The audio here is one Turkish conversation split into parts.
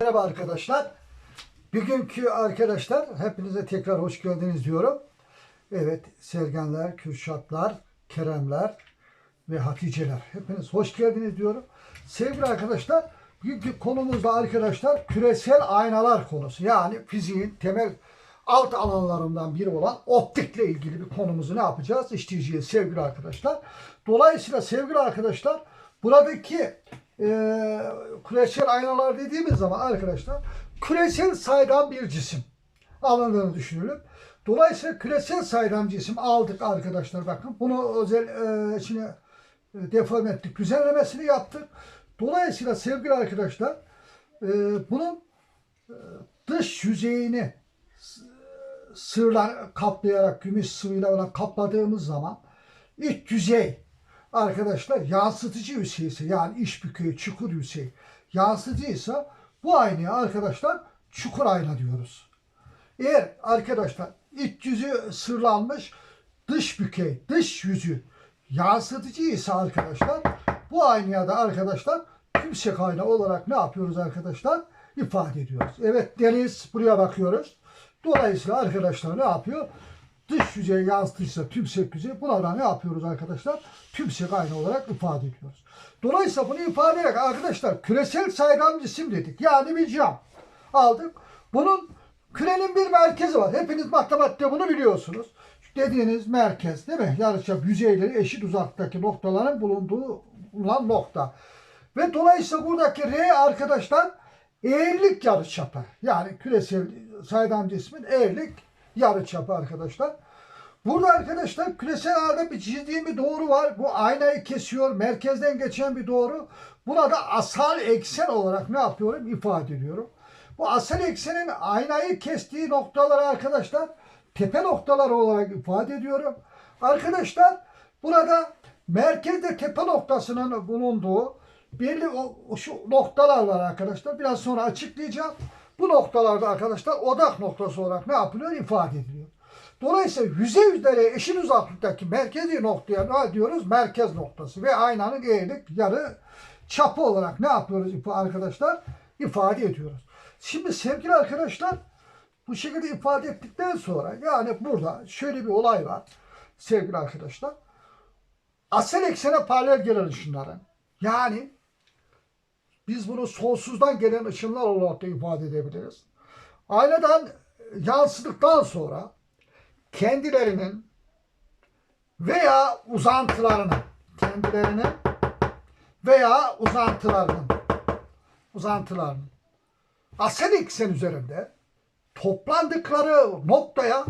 Merhaba arkadaşlar. Bugünkü arkadaşlar hepinize tekrar hoş geldiniz diyorum. Evet Sergenler, Kürşatlar, Keremler ve Haticeler. Hepiniz hoş geldiniz diyorum. Sevgili arkadaşlar bugünkü konumuzda arkadaşlar küresel aynalar konusu. Yani fiziğin temel alt alanlarından biri olan optikle ilgili bir konumuzu ne yapacağız? İşleyeceğiz sevgili arkadaşlar. Dolayısıyla sevgili arkadaşlar buradaki e, küresel aynalar dediğimiz zaman arkadaşlar küresel saydam bir cisim alındığını düşünelim. Dolayısıyla küresel saydam cisim aldık arkadaşlar bakın. Bunu özel e, şimdi e, deforme ettik. Düzenlemesini yaptık. Dolayısıyla sevgili arkadaşlar e, bunun e, dış yüzeyini sığırla kaplayarak gümüş sıvıyla olan kapladığımız zaman iç yüzey arkadaşlar yansıtıcı yüzeyse yani iş büküğü çukur yüzey yansıtıcıysa bu aynaya arkadaşlar çukur ayna diyoruz. Eğer arkadaşlar iç yüzü sırlanmış dış bükey dış yüzü yansıtıcı ise arkadaşlar bu aynaya da arkadaşlar tümsek ayna olarak ne yapıyoruz arkadaşlar? ifade ediyoruz. Evet deniz buraya bakıyoruz. Dolayısıyla arkadaşlar ne yapıyor? Dış yüzey yansıtırsa tümsek yüzey buna da ne yapıyoruz arkadaşlar? Tümsek ayna olarak ifade ediyoruz. Dolayısıyla bunu ifade ederek arkadaşlar küresel saydam cisim dedik. Yani bir cam aldık. Bunun kürenin bir merkezi var. Hepiniz matematikte bunu biliyorsunuz. Dediğiniz merkez değil mi? Yarıçap yüzeyleri eşit uzaklıktaki noktaların bulunduğu bulunan nokta. Ve dolayısıyla buradaki R arkadaşlar eğrilik yarıçapı. Yani küresel saydam cismin eğrilik yarıçapı arkadaşlar. Burada arkadaşlar küresel bir çizdiğim bir doğru var. Bu aynayı kesiyor. Merkezden geçen bir doğru. Buna da asal eksen olarak ne yapıyorum? ifade ediyorum. Bu asal eksenin aynayı kestiği noktaları arkadaşlar tepe noktaları olarak ifade ediyorum. Arkadaşlar burada merkezde tepe noktasının bulunduğu belli o şu noktalar var arkadaşlar. Biraz sonra açıklayacağım. Bu noktalarda arkadaşlar odak noktası olarak ne yapılıyor? ifade ediliyor. Dolayısıyla yüzey üzeri eşit uzaklıktaki merkezi noktaya ne diyoruz? Merkez noktası ve aynanın eğrilik yarı çapı olarak ne yapıyoruz arkadaşlar? ifade ediyoruz. Şimdi sevgili arkadaşlar bu şekilde ifade ettikten sonra yani burada şöyle bir olay var sevgili arkadaşlar. Asal eksene paralel gelen ışınların yani biz bunu sonsuzdan gelen ışınlar olarak da ifade edebiliriz. Aynadan yansıdıktan sonra kendilerinin veya uzantılarının kendilerinin veya uzantılarının uzantılarının asal eksen üzerinde toplandıkları noktaya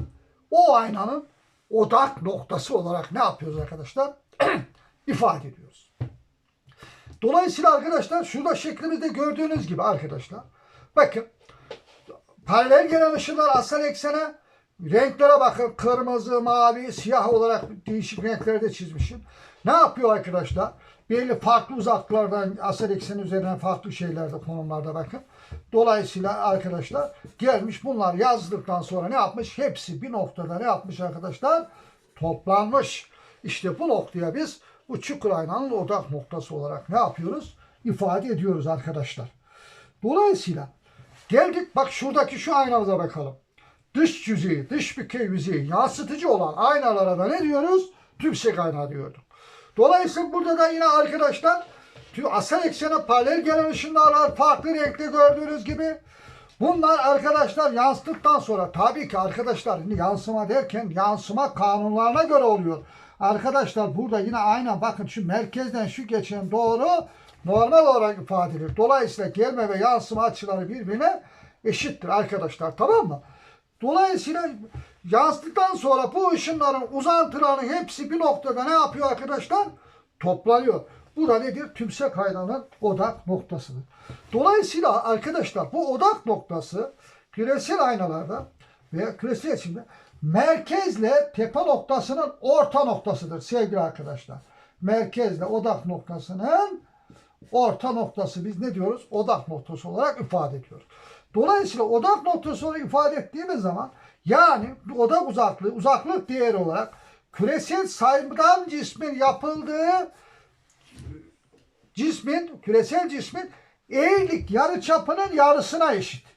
o aynanın odak noktası olarak ne yapıyoruz arkadaşlar? ifade ediyoruz. Dolayısıyla arkadaşlar şurada şeklimizde gördüğünüz gibi arkadaşlar bakın paralel gelen ışınlar asal eksene renklere bakın kırmızı, mavi, siyah olarak değişik renklerde çizmişim. Ne yapıyor arkadaşlar? Belli farklı uzaklıklardan asal eksen üzerine farklı şeylerde konumlarda bakın. Dolayısıyla arkadaşlar gelmiş bunlar yazdıktan sonra ne yapmış? Hepsi bir noktada ne yapmış arkadaşlar? Toplanmış. İşte bu noktaya biz bu çukur aynanın odak noktası olarak ne yapıyoruz? İfade ediyoruz arkadaşlar. Dolayısıyla geldik bak şuradaki şu aynamıza bakalım. Dış yüzeyi, dış bükey yüzeyi yansıtıcı olan aynalara da ne diyoruz? Tümsek ayna diyorduk. Dolayısıyla burada da yine arkadaşlar asal eksene paralel gelen ışınlar farklı renkte gördüğünüz gibi. Bunlar arkadaşlar yansıttıktan sonra tabii ki arkadaşlar yansıma derken yansıma kanunlarına göre oluyor. Arkadaşlar burada yine aynen bakın şu merkezden şu geçen doğru normal olarak ifade edilir. Dolayısıyla gelme ve yansıma açıları birbirine eşittir arkadaşlar tamam mı? Dolayısıyla yansıttıktan sonra bu ışınların uzantılarının hepsi bir noktada ne yapıyor arkadaşlar? Toplanıyor. Bu da nedir? Tümsek aynanın odak noktasıdır. Dolayısıyla arkadaşlar bu odak noktası küresel aynalarda veya küresel içinde merkezle tepe noktasının orta noktasıdır sevgili arkadaşlar. Merkezle odak noktasının orta noktası biz ne diyoruz? Odak noktası olarak ifade ediyoruz. Dolayısıyla odak noktası olarak ifade ettiğimiz zaman yani odak uzaklığı, uzaklık değeri olarak küresel saydam cismin yapıldığı cismin, küresel cismin eğrilik yarıçapının yarısına eşit.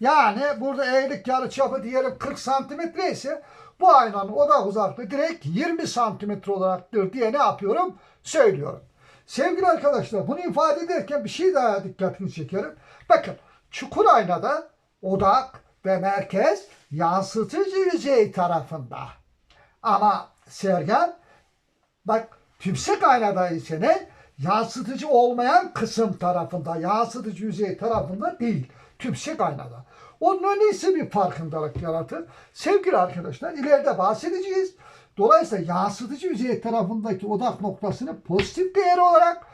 Yani burada eğrilik yarıçapı diyelim 40 santimetre ise bu aynanın odak uzaklığı direkt 20 santimetre olaraktır diye ne yapıyorum? Söylüyorum. Sevgili arkadaşlar bunu ifade ederken bir şey daha dikkatini çekerim. Bakın çukur aynada odak ve merkez yansıtıcı yüzey tarafında. Ama Sergen bak tümsek aynada ise ne? Yansıtıcı olmayan kısım tarafında, yansıtıcı yüzey tarafında değil. Tümsek aynada. Onun öyleyse bir farkındalık yaratır. Sevgili arkadaşlar ileride bahsedeceğiz. Dolayısıyla yansıtıcı yüzey tarafındaki odak noktasını pozitif değer olarak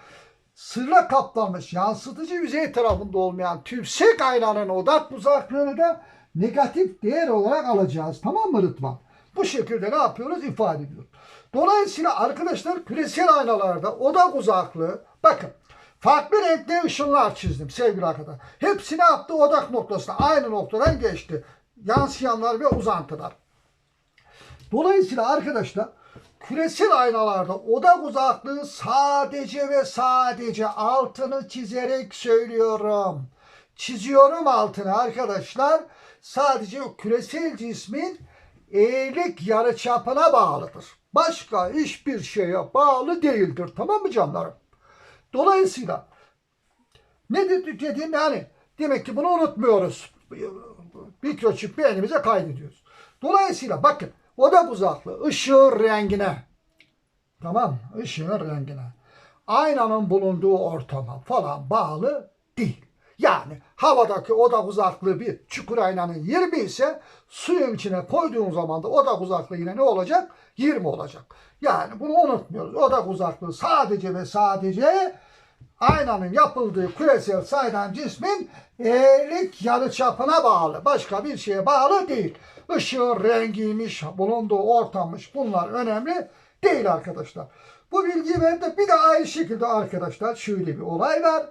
sırla kaplanmış yansıtıcı yüzey tarafında olmayan tümsek aynanın odak uzaklığını da negatif değer olarak alacağız. Tamam mı Rıdvan? Bu şekilde ne yapıyoruz? İfade ediyoruz. Dolayısıyla arkadaşlar küresel aynalarda odak uzaklığı bakın farklı renkli ışınlar çizdim sevgili arkadaşlar. Hepsi ne yaptı? Odak noktasına aynı noktadan geçti. Yansıyanlar ve uzantılar. Dolayısıyla arkadaşlar küresel aynalarda odak uzaklığı sadece ve sadece altını çizerek söylüyorum. Çiziyorum altını arkadaşlar. Sadece küresel cismin eğrilik yarıçapına bağlıdır. Başka hiçbir şeye bağlı değildir. Tamam mı canlarım? Dolayısıyla ne dedi- dediğim yani demek ki bunu unutmuyoruz. Mikroçip beynimize kaydediyoruz. Dolayısıyla bakın odak uzaklığı ışığın rengine tamam mı? ışığın rengine aynanın bulunduğu ortama falan bağlı değil. Yani havadaki odak uzaklığı bir çukur aynanın 20 ise suyun içine koyduğun zaman da odak uzaklığı yine ne olacak? 20 olacak. Yani bunu unutmuyoruz. Odak uzaklığı sadece ve sadece aynanın yapıldığı küresel saydam cismin eğrilik yarıçapına bağlı. Başka bir şeye bağlı değil. Işığın rengiymiş, bulunduğu ortammış bunlar önemli değil arkadaşlar. Bu bilgiyi verdim. Bir de aynı şekilde arkadaşlar şöyle bir olay var.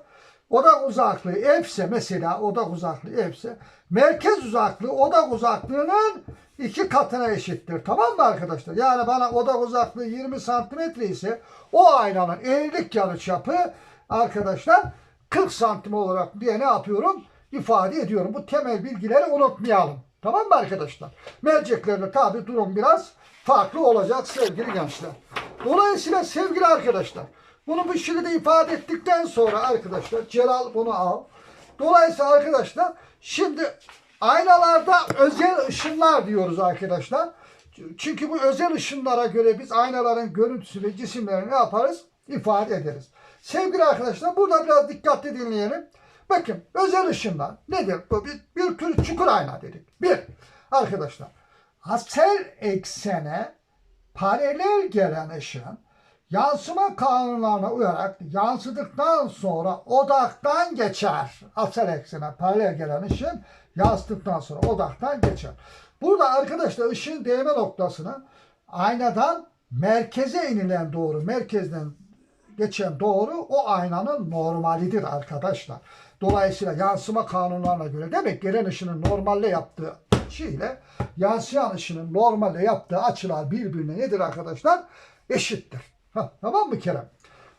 Odak uzaklığı F'se mesela odak uzaklığı F'se merkez uzaklığı odak uzaklığının iki katına eşittir. Tamam mı arkadaşlar? Yani bana odak uzaklığı 20 santimetre ise o aynanın eğrilik yarıçapı arkadaşlar 40 santim olarak diye ne yapıyorum? ifade ediyorum. Bu temel bilgileri unutmayalım. Tamam mı arkadaşlar? Merceklerle tabi durum biraz farklı olacak sevgili gençler. Dolayısıyla sevgili arkadaşlar bunu bu şekilde ifade ettikten sonra arkadaşlar Celal bunu al. Dolayısıyla arkadaşlar şimdi aynalarda özel ışınlar diyoruz arkadaşlar. Çünkü bu özel ışınlara göre biz aynaların görüntüsü ve cisimlerini ne yaparız? İfade ederiz. Sevgili arkadaşlar burada biraz dikkatli dinleyelim. Bakın özel ışınlar nedir? Bu bir, bir tür çukur ayna dedik. Bir, arkadaşlar asel eksene paralel gelen ışın yansıma kanunlarına uyarak yansıdıktan sonra odaktan geçer. Asel eksene paralel gelen ışın yansıdıktan sonra odaktan geçer. Burada arkadaşlar ışığın değme noktasını aynadan merkeze inilen doğru, merkezden geçen doğru o aynanın normalidir arkadaşlar. Dolayısıyla yansıma kanunlarına göre demek gelen ışının normalle yaptığı açıyla yansıyan ışının normalle yaptığı açılar birbirine nedir arkadaşlar? Eşittir. Hah, tamam mı Kerem?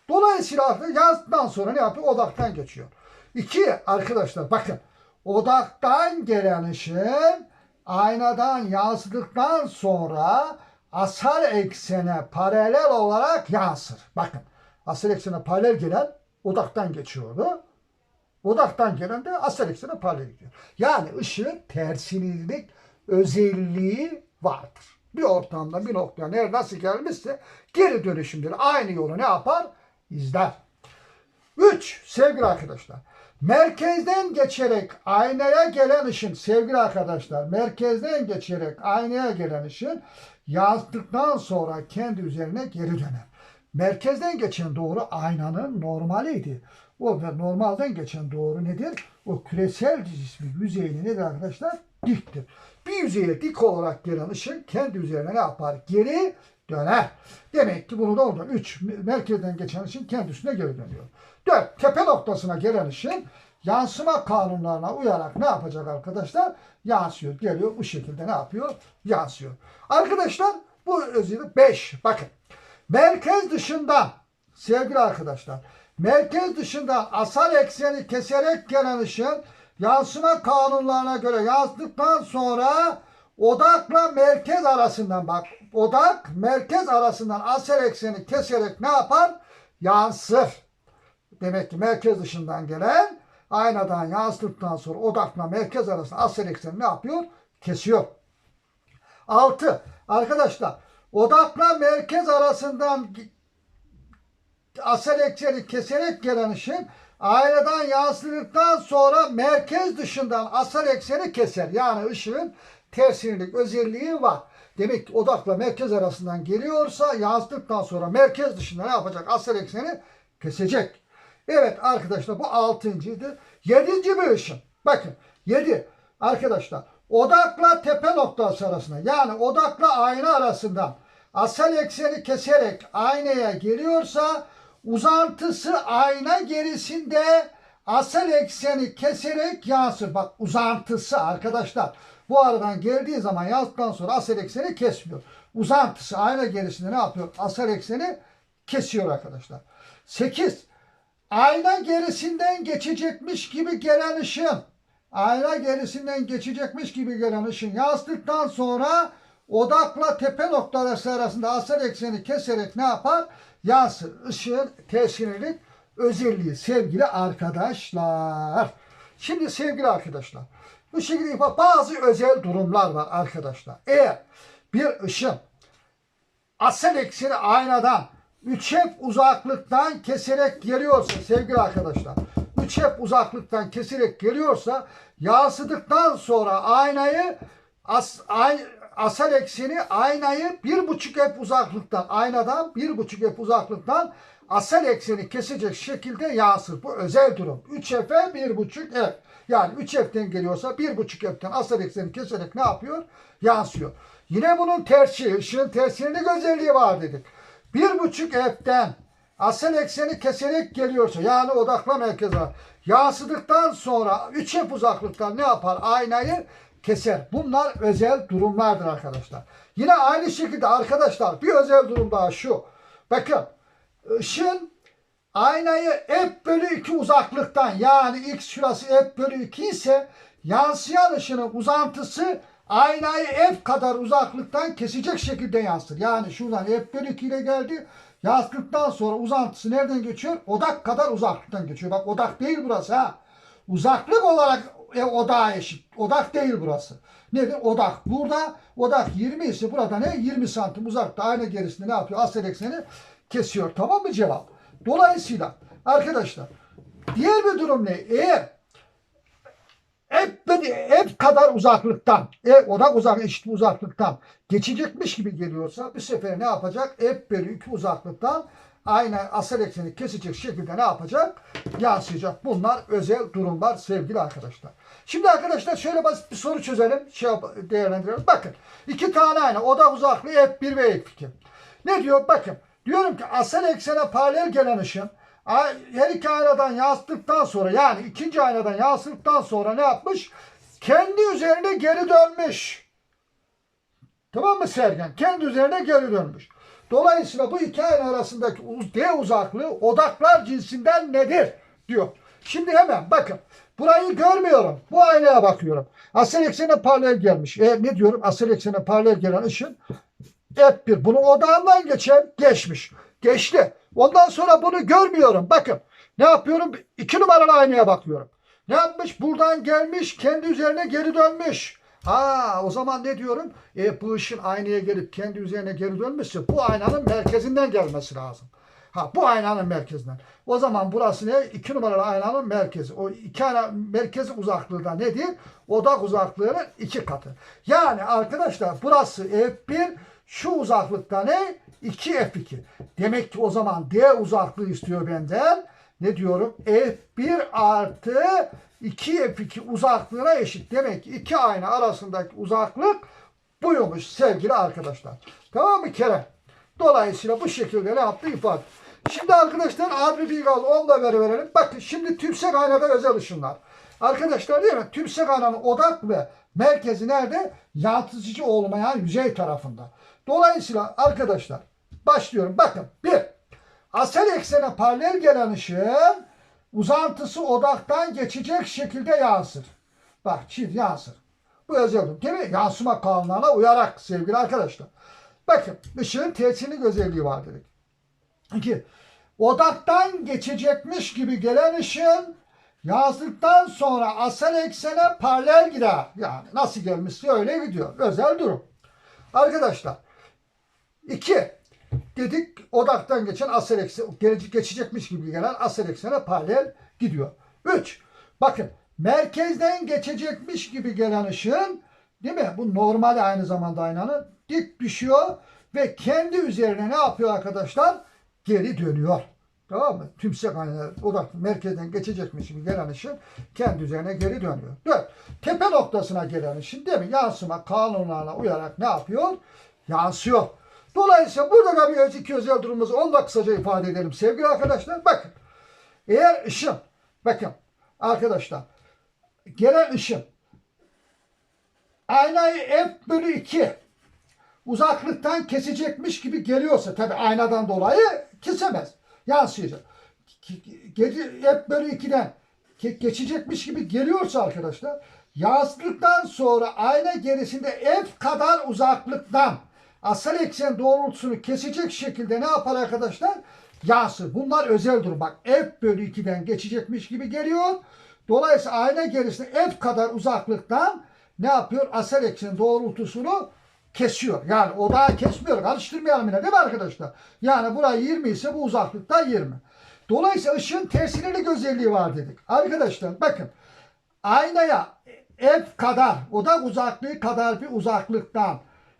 Dolayısıyla artık yansıdıktan sonra ne yapıyor? Odaktan geçiyor. İki arkadaşlar bakın odaktan gelen ışın aynadan yansıdıktan sonra asal eksene paralel olarak yansır. Bakın asal eksene paralel gelen odaktan geçiyordu. Odaktan gelen de asal eksene paralel gidiyor. Yani ışığın tersinilik özelliği vardır. Bir ortamda bir noktaya nerede nasıl gelmişse geri dönüşümleri aynı yolu ne yapar? İzler. 3. Sevgili arkadaşlar. Merkezden geçerek aynaya gelen ışın sevgili arkadaşlar merkezden geçerek aynaya gelen ışın yansıdıktan sonra kendi üzerine geri döner. Merkezden geçen doğru aynanın normaliydi. O ve normalden geçen doğru nedir? O küresel cismin yüzeyini nedir arkadaşlar? Diktir. Bir yüzeye dik olarak gelen ışın kendi üzerine ne yapar? Geri döner. Demek ki bunu da oradan 3 merkezden geçen ışın kendi üstüne geri dönüyor. 4 tepe noktasına gelen ışın yansıma kanunlarına uyarak ne yapacak arkadaşlar? Yansıyor. Geliyor bu şekilde ne yapıyor? Yansıyor. Arkadaşlar bu özellik 5. Bakın. Merkez dışından sevgili arkadaşlar merkez dışında asal ekseni keserek gelen ışın yansıma kanunlarına göre yansıdıktan sonra odakla merkez arasından bak odak merkez arasından asal ekseni keserek ne yapar? Yansır. Demek ki merkez dışından gelen aynadan yansıdıktan sonra odakla merkez arasında asal ekseni ne yapıyor? Kesiyor. 6. Arkadaşlar odakla merkez arasından asal ekseni keserek gelen ışın aynadan yansıdıktan sonra merkez dışından asal ekseni keser. Yani ışığın tersinilik özelliği var. Demek ki odakla merkez arasından geliyorsa yansıdıktan sonra merkez dışında ne yapacak? Asal ekseni kesecek. Evet arkadaşlar bu altıncıydı. Yedinci bir ışın. Bakın yedi. Arkadaşlar odakla tepe noktası arasında yani odakla ayna arasından asal ekseni keserek aynaya geliyorsa uzantısı ayna gerisinde asal ekseni keserek yansır. Bak uzantısı arkadaşlar. Bu aradan geldiği zaman yazdıktan sonra asal ekseni kesmiyor. Uzantısı ayna gerisinde ne yapıyor? Asal ekseni kesiyor arkadaşlar. 8. Ayna gerisinden geçecekmiş gibi gelen ışın. Ayna gerisinden geçecekmiş gibi gelen ışın yansıdıktan sonra odakla tepe noktaları arasında asal ekseni keserek ne yapar? Yansır. Işığın tesirlilik özelliği sevgili arkadaşlar. Şimdi sevgili arkadaşlar bu şekilde bazı özel durumlar var arkadaşlar. Eğer bir ışın asal ekseni aynadan 3 hep uzaklıktan keserek geliyorsa sevgili arkadaşlar 3 hep uzaklıktan keserek geliyorsa yansıdıktan sonra aynayı as, ay, asal ekseni aynayı bir buçuk hep uzaklıktan aynadan bir buçuk hep uzaklıktan asal ekseni kesecek şekilde yansır. Bu özel durum. 3 F'e bir buçuk F. Yani 3 F'ten geliyorsa bir buçuk F'ten asal ekseni keserek ne yapıyor? Yansıyor. Yine bunun tersi, ışığın tersinin özelliği var dedik. Bir buçuk F'ten asal ekseni keserek geliyorsa yani odakla merkeze yansıdıktan sonra 3 F uzaklıktan ne yapar? Aynayı keser. Bunlar özel durumlardır arkadaşlar. Yine aynı şekilde arkadaşlar bir özel durum daha şu. Bakın ışın aynayı f bölü 2 uzaklıktan yani x şurası f bölü 2 ise yansıyan ışının uzantısı aynayı f kadar uzaklıktan kesecek şekilde yansır. Yani şuradan f bölü 2 ile geldi. Yansıdıktan sonra uzantısı nereden geçiyor? Odak kadar uzaklıktan geçiyor. Bak odak değil burası ha. Uzaklık olarak e, odağa eşit. Odak değil burası. Nedir? Odak. Burada odak 20 ise burada ne? 20 santim uzakta. Aynı gerisinde ne yapıyor? Asal ekseni kesiyor. Tamam mı cevap? Dolayısıyla arkadaşlar diğer bir durum ne? Eğer hep, hep kadar uzaklıktan, e, odak uzak eşit uzaklıktan geçecekmiş gibi geliyorsa bir sefer ne yapacak? Hep bölü 2 uzaklıktan aynı asal ekseni kesecek şekilde ne yapacak? Yansıyacak. Bunlar özel durumlar sevgili arkadaşlar. Şimdi arkadaşlar şöyle basit bir soru çözelim. Şey değerlendirelim. Bakın iki tane aynı odak uzaklığı F1 ve F2. Ne diyor? Bakın diyorum ki asal eksene paralel gelen ışın her iki aynadan yansıttıktan sonra yani ikinci aynadan yansıttıktan sonra ne yapmış? Kendi üzerine geri dönmüş. Tamam mı Sergen? Kendi üzerine geri dönmüş. Dolayısıyla bu iki ayna arasındaki D uzaklığı odaklar cinsinden nedir? diyor. Şimdi hemen bakın. Burayı görmüyorum. Bu aynaya bakıyorum. Asıl eksene paralel gelmiş. E, ne diyorum? Asıl eksene paralel gelen ışın F1. Bunun odağından geçen geçmiş. Geçti. Ondan sonra bunu görmüyorum. Bakın. Ne yapıyorum? İki numaralı aynaya bakıyorum. Ne yapmış? Buradan gelmiş. Kendi üzerine geri dönmüş. Ha o zaman ne diyorum? E, bu ışın aynaya gelip kendi üzerine geri dönmüşse bu aynanın merkezinden gelmesi lazım. Ha bu aynanın merkezinden. O zaman burası ne? İki numaralı aynanın merkezi. O iki ayna merkezi uzaklığı da nedir? Odak uzaklığının iki katı. Yani arkadaşlar burası F1 şu uzaklıkta ne? 2 F2. Demek ki o zaman D uzaklığı istiyor benden. Ne diyorum? F1 artı 2 F2 uzaklığına eşit. Demek ki iki ayna arasındaki uzaklık buymuş sevgili arkadaşlar. Tamam mı Kerem? Dolayısıyla bu şekilde ne yaptı ifade. Şimdi arkadaşlar bir kaldı. Onu da veri verelim. Bakın şimdi tümsek aynada özel ışınlar. Arkadaşlar değil mi? Tümsek aynanın odak ve merkezi nerede? Yansıtıcı olmayan yüzey tarafında. Dolayısıyla arkadaşlar başlıyorum. Bakın bir asal eksene paralel gelen ışığın uzantısı odaktan geçecek şekilde yansır. Bak çift yansır. Bu yazıldım değil mi? Yansıma kanunlarına uyarak sevgili arkadaşlar. Bakın ışığın tesirlik özelliği var dedik. İki, odaktan geçecekmiş gibi gelen ışığın yazdıktan sonra asal eksene paralel gider. Yani nasıl gelmişse öyle gidiyor. Özel durum. Arkadaşlar iki dedik odaktan geçen asal eksene geçecekmiş gibi gelen asal eksene paralel gidiyor. Üç bakın merkezden geçecekmiş gibi gelen ışığın değil mi? Bu normal aynı zamanda aynanın dik düşüyor ve kendi üzerine ne yapıyor arkadaşlar? Geri dönüyor. Tamam mı? Tümsek aynalar odak merkezden geçecekmiş gibi gelen ışın kendi üzerine geri dönüyor. Dört. Tepe noktasına gelen ışın değil mi? Yansıma kanunlarına uyarak ne yapıyor? Yansıyor. Dolayısıyla burada da bir öz- iki özel durumumuz onu kısaca ifade edelim sevgili arkadaşlar. Bakın. Eğer ışın bakın arkadaşlar gelen ışın aynayı f bölü 2 uzaklıktan kesecekmiş gibi geliyorsa tabi aynadan dolayı kesemez. Yansıyacak. Gece hep böyle ikiden geçecekmiş gibi geliyorsa arkadaşlar yansıdıktan sonra ayna gerisinde f kadar uzaklıktan asal eksen doğrultusunu kesecek şekilde ne yapar arkadaşlar? Yansır. Bunlar özel durum. Bak f bölü 2'den geçecekmiş gibi geliyor. Dolayısıyla ayna gerisinde f kadar uzaklıktan ne yapıyor? Asal eksen doğrultusunu kesiyor. Yani odağı kesmiyor. Karıştırmayalım yine değil mi arkadaşlar? Yani burayı 20 ise bu uzaklıkta 20. Dolayısıyla ışığın tesirlik özelliği var dedik. Arkadaşlar bakın aynaya f kadar odak uzaklığı kadar bir uzaklıktan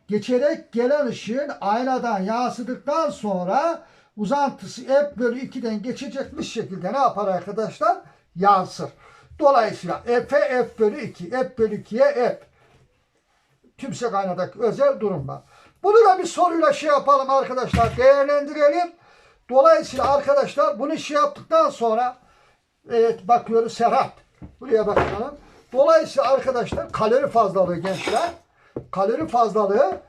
geçerek gelen ışığın aynadan yansıdıktan sonra uzantısı f bölü 2'den geçecekmiş şekilde ne yapar arkadaşlar? Yansır. Dolayısıyla f'e f bölü 2, f bölü 2'ye f tümsek aynadaki özel durum var. Bunu da bir soruyla şey yapalım arkadaşlar değerlendirelim. Dolayısıyla arkadaşlar bunu şey yaptıktan sonra evet bakıyoruz Serhat. Buraya bakalım. Dolayısıyla arkadaşlar kalori fazlalığı gençler. Kalori fazlalığı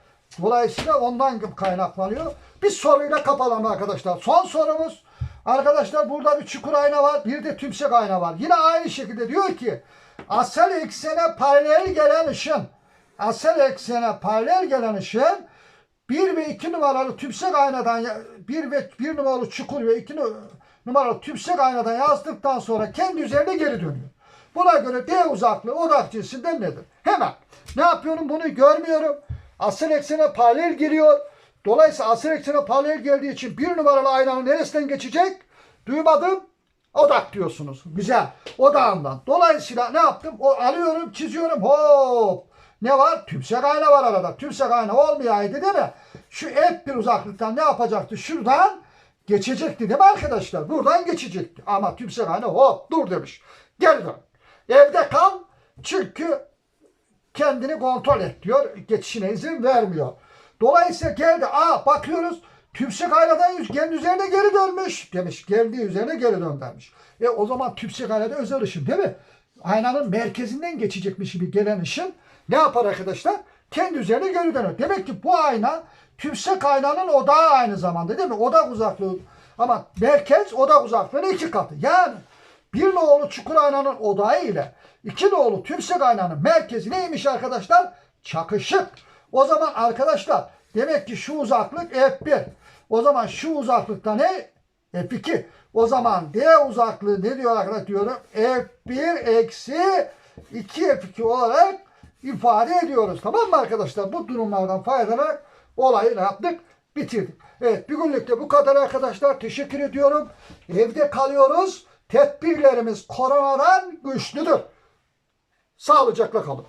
dolayısıyla ondan kaynaklanıyor. Bir soruyla kapalım arkadaşlar. Son sorumuz arkadaşlar burada bir çukur ayna var. Bir de tümsek ayna var. Yine aynı şekilde diyor ki asal eksene paralel gelen ışın asal eksene paralel gelen ışığın 1 ve 2 numaralı tümsek aynadan 1 ve 1 numaralı çukur ve 2 numaralı tümsek aynadan yazdıktan sonra kendi üzerine geri dönüyor. Buna göre D uzaklığı odak cinsinden nedir? Hemen ne yapıyorum bunu görmüyorum. Asıl eksene paralel geliyor. Dolayısıyla asıl eksene paralel geldiği için bir numaralı aynanın neresinden geçecek? Duymadım. Odak diyorsunuz. Güzel. Odağından. Dolayısıyla ne yaptım? O alıyorum, çiziyorum. Hop. Ne var? Tümsek ayna var arada. Tümsek ayna olmayaydı değil mi? Şu F bir uzaklıktan ne yapacaktı? Şuradan geçecekti değil mi arkadaşlar? Buradan geçecekti. Ama tümsek ayna hop dur demiş. Geri dön. Evde kal. Çünkü kendini kontrol et diyor. Geçişine izin vermiyor. Dolayısıyla geldi. Aa bakıyoruz. Tümsek aynadan kendi üzerine geri dönmüş demiş. Geldiği üzerine geri dön. E o zaman tümsek aynada özel ışın değil mi? Aynanın merkezinden geçecekmiş gibi gelen ışın ne yapar arkadaşlar? Kendi üzerine geri dönüyor. Demek ki bu ayna tümsek aynanın odağı aynı zamanda değil mi? Odak uzaklığı ama merkez odak uzaklığının iki katı. Yani bir nolu çukur aynanın odağı ile iki nolu tümsek aynanın merkezi neymiş arkadaşlar? Çakışık. O zaman arkadaşlar demek ki şu uzaklık F1. O zaman şu uzaklıkta ne? F2. O zaman D uzaklığı ne diyor arkadaşlar diyorum? F1 eksi 2 F2 olarak ifade ediyoruz. Tamam mı arkadaşlar? Bu durumlardan faydalanarak olayı ne yaptık? Bitirdik. Evet bir günlük de bu kadar arkadaşlar. Teşekkür ediyorum. Evde kalıyoruz. Tedbirlerimiz koronadan güçlüdür. Sağlıcakla kalın.